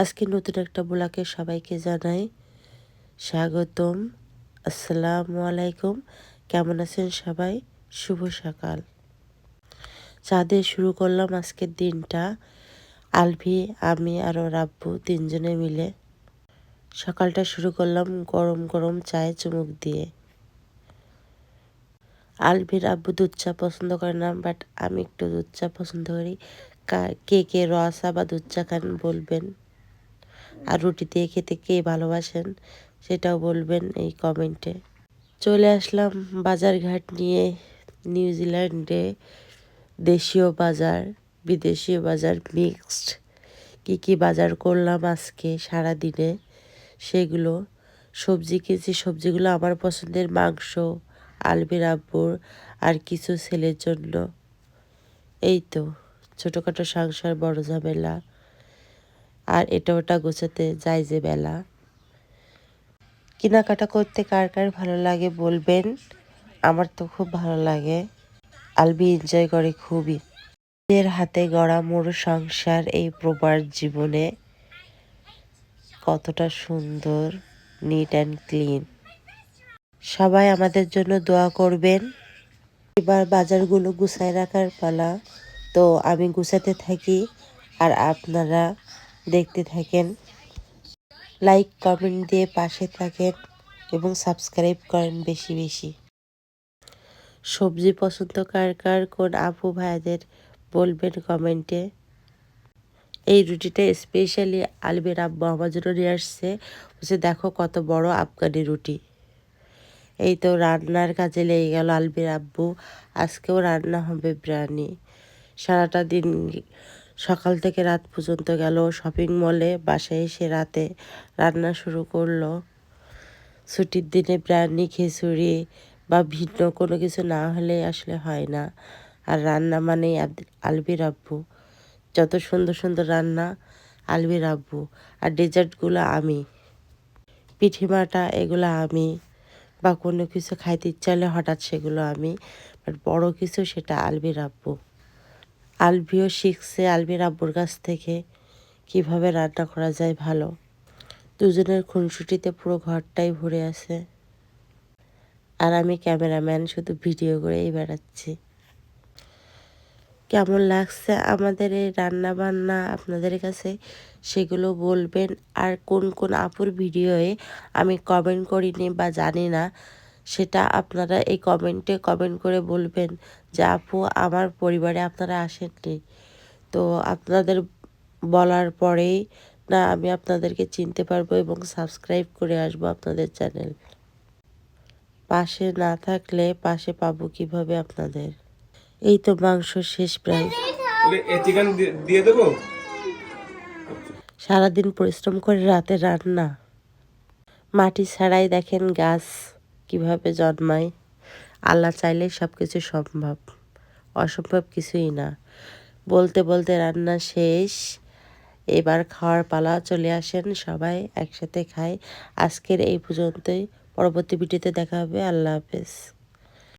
আজকে নতুন একটা ব্লকে সবাইকে জানাই স্বাগতম। আসসালামু আলাইকুম। কেমন আছেন সবাই? শুভ সকাল। চাঁদে শুরু করলাম আজকের দিনটা। আলভি, আমি আর ওর আব্বু তিনজনে মিলে সকালটা শুরু করলাম গরম গরম চায়ে চুমুক দিয়ে। আলভির আব্বু দুধ চা পছন্দ করে না বাট আমি একটু দুধ চা পছন্দ করি। কা- কে কে রসা বা দুধ চা খান বলবেন। আর রুটি দিয়ে খেতে কে ভালোবাসেন সেটাও বলবেন এই কমেন্টে চলে আসলাম বাজারঘাট নিয়ে, নিউজিল্যান্ডে। দেশীয় বাজার, বিদেশীয় বাজার মিক্সড কি কি বাজার করলাম আজকে সারা দিনে সেগুলো। সবজি কিনছি, সবজিগুলো আমার পছন্দের মাংস, আলবির আব্বুর আর কিছু ছেলের জন্য। এই তো, ছোটোখাটো সংসার, বড় ঝামেলা। আর এটা ওটা গোছাতে যায় যে বেলা। কেনাকাটা করতে কার কার ভালো লাগে বলবেন? আমার তো খুব ভালো লাগে। আলবি এনজয় করে খুবই। নিজের হাতে গড়া মোর সংসার এই প্রবার জীবনে কতটা সুন্দর নিট অ্যান্ড ক্লিন সবাই আমাদের জন্য দোয়া করবেন। এবার বাজারগুলো গুছায় রাখার পালা। তো আমি গুছাতে থাকি আর আপনারা দেখতে থাকেন। লাইক কমেন্ট দিয়ে পাশে থাকেন এবং সাবস্ক্রাইব করেন বেশি বেশি। সবজি পছন্দ কার কার? কোন আপু ভাইদের বলবেন কমেন্টে? এই রুটিটা স্পেশালি আলবের আব্বু আমার জন্য নিয়ে আসছে। বলছে, দেখো কত বড় আফগানি রুটি। এই তো রান্নার কাজে লেগে গেল আলবির আব্বু। আজকেও রান্না হবে বিরিয়ানি। সারাটা দিন সকাল থেকে রাত পর্যন্ত গেল শপিং মলে বাসায় এসে রাতে রান্না শুরু করল। ছুটির দিনে বিরিয়ানি, খিচুড়ি বা ভিন্ন কোনো কিছু না হলে আসলে হয় না। আর রান্না মানেই আলবির আব্বু। যত সুন্দর সুন্দর রান্না, আলবির আব্বু। আর ডেজার্টগুলো আমি। পিঠিমাটা এগুলো আমি। বা কোনো কিছু খাইতে ইচ্ছা হলে হঠাৎ সেগুলো আমি। বাট বড় কিছু সেটা আলবির আব্বু। আলবিও শিখছে আলবির আব্বুর কাছ থেকে কীভাবে রান্না করা যায় ভালো। দুজনের খুনসুটিতে পুরো ঘরটাই ভরে আছে। আর আমি ক্যামেরাম্যান, শুধু ভিডিও করেই বেড়াচ্ছি। কেমন লাগছে আমাদের এই রান্না বান্না আপনাদের কাছে সেগুলো বলবেন। আর কোন কোন আপুর ভিডিওয়ে আমি কমেন্ট করিনি বা জানি না, সেটা আপনারা এই কমেন্টে কমেন্ট করে বলবেন যে, আপু, আমার পরিবারে আপনারা আসেননি। তো আপনাদের বলার পরেই না আমি আপনাদেরকে চিনতে পারব এবং সাবস্ক্রাইব করে আসব আপনাদের চ্যানেল পাশে না থাকলে পাশে পাবো কীভাবে আপনাদের? এই তো মাংস শেষ প্রায়। চিকেন দিয়ে দেবো? সারাদিন পরিশ্রম করে রাতে রান্না। মাটি ছাড়াই দেখেন গাছ কীভাবে জন্মায়। আল্লাহ চাইলে সব কিছু সম্ভব। অসম্ভব কিছুই না। বলতে বলতে রান্না শেষ। এবার খাওয়ার পালা চলে আসেন সবাই একসাথে খাই আজকের এই পর্যন্তই। পরবর্তী ভিডিওতে দেখা হবে। আল্লাহ হাফেজ।